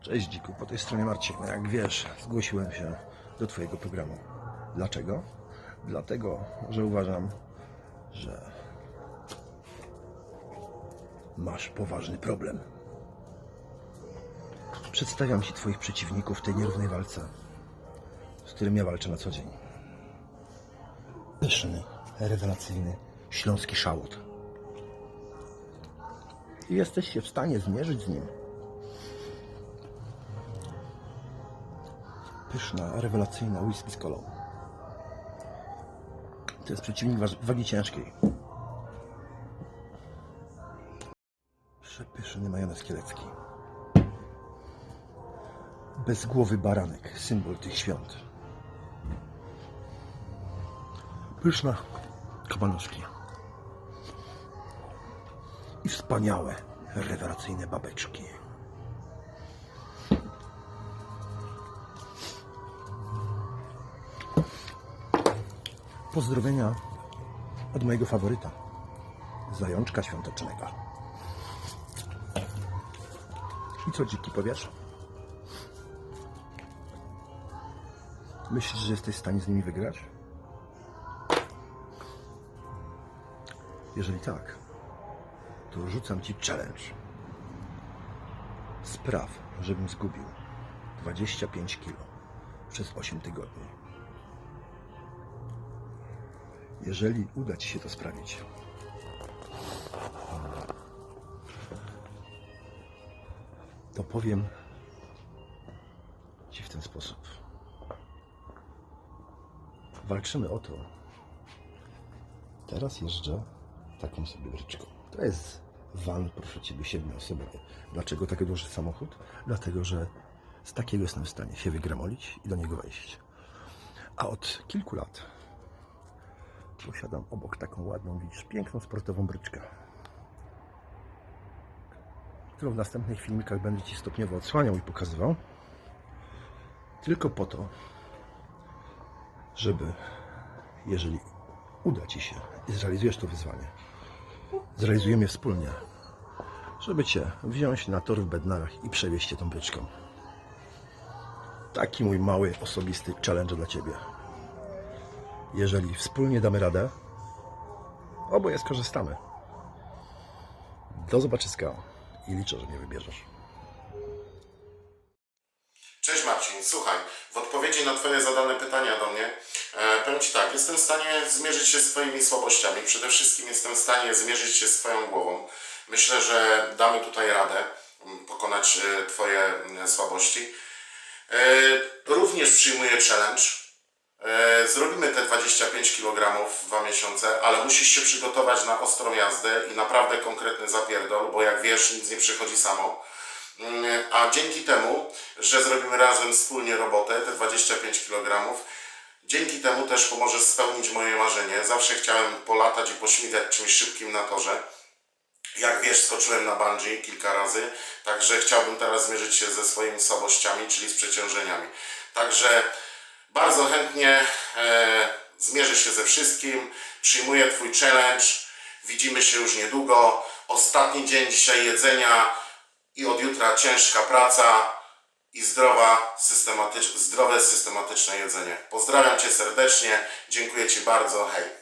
Cześć Dziku, po tej stronie Marcin. Jak wiesz, zgłosiłem się do Twojego programu. Dlaczego? Dlatego, że uważam, że masz poważny problem. Przedstawiam Ci Twoich przeciwników w tej nierównej walce, z którym ja walczę na co dzień. Pyszny, rewelacyjny, śląski szałut. I jesteś się w stanie zmierzyć z nim. Pyszna, rewelacyjna whisky z kolą. To jest przeciwnik wagi ciężkiej. Przepyszny majonez kielecki. Bezgłowy baranek, symbol tych świąt. Pyszna kabanoszki. I wspaniałe, rewelacyjne babeczki. Pozdrowienia od mojego faworyta, zajączka świątecznego. I co dziki powiesz? Myślisz, że jesteś w stanie z nimi wygrać? Jeżeli tak, to rzucam ci challenge. Spraw, żebym zgubił 25 kilo przez 8 tygodni. Jeżeli uda Ci się to sprawić, to powiem Ci w ten sposób. Walczymy o to. Teraz jeżdżę taką sobie bryczką. To jest van, proszę Ciebie, siedmioosobowy. Dlaczego taki duży samochód? Dlatego, że z takiego jestem w stanie się wygramolić i do niego wejść. A od kilku lat posiadam obok taką ładną, widzisz, piękną sportową bryczkę, którą w następnych filmikach będę Ci stopniowo odsłaniał i pokazywał. Tylko po to, żeby, jeżeli uda Ci się i zrealizujesz to wyzwanie, zrealizujemy je wspólnie, żeby Cię wziąć na tor w Bednarach i przewieźć Cię tą bryczką. Taki mój mały, osobisty challenge dla Ciebie. Jeżeli wspólnie damy radę, oboje skorzystamy. Do zobaczyska i liczę, że mnie wybierzesz. Cześć Marcin, słuchaj, w odpowiedzi na Twoje zadane pytania do mnie, e, powiem Ci tak, jestem w stanie zmierzyć się z Twoimi słabościami. Przede wszystkim jestem w stanie zmierzyć się z Twoją głową. Myślę, że damy tutaj radę m, pokonać e, Twoje m, słabości. E, również przyjmuję challenge. E, Zrobimy te 25 kg w dwa miesiące, ale musisz się przygotować na ostrą jazdę i naprawdę konkretny zapierdol, bo jak wiesz, nic nie przychodzi samo. Mm, A dzięki temu, że zrobimy razem wspólnie robotę, te 25 kg, dzięki temu też pomożesz spełnić moje marzenie. Zawsze chciałem polatać i pośmigać czymś szybkim na torze. Jak wiesz, skoczyłem na bungee kilka razy, także chciałbym teraz zmierzyć się ze swoimi słabościami, czyli z przeciążeniami. Także bardzo chętnie e, zmierzę się ze wszystkim, przyjmuję Twój challenge, widzimy się już niedługo. Ostatni dzień dzisiaj jedzenia i od jutra ciężka praca i zdrowa, systematycz, zdrowe, systematyczne jedzenie. Pozdrawiam Cię serdecznie, dziękuję Ci bardzo, hej.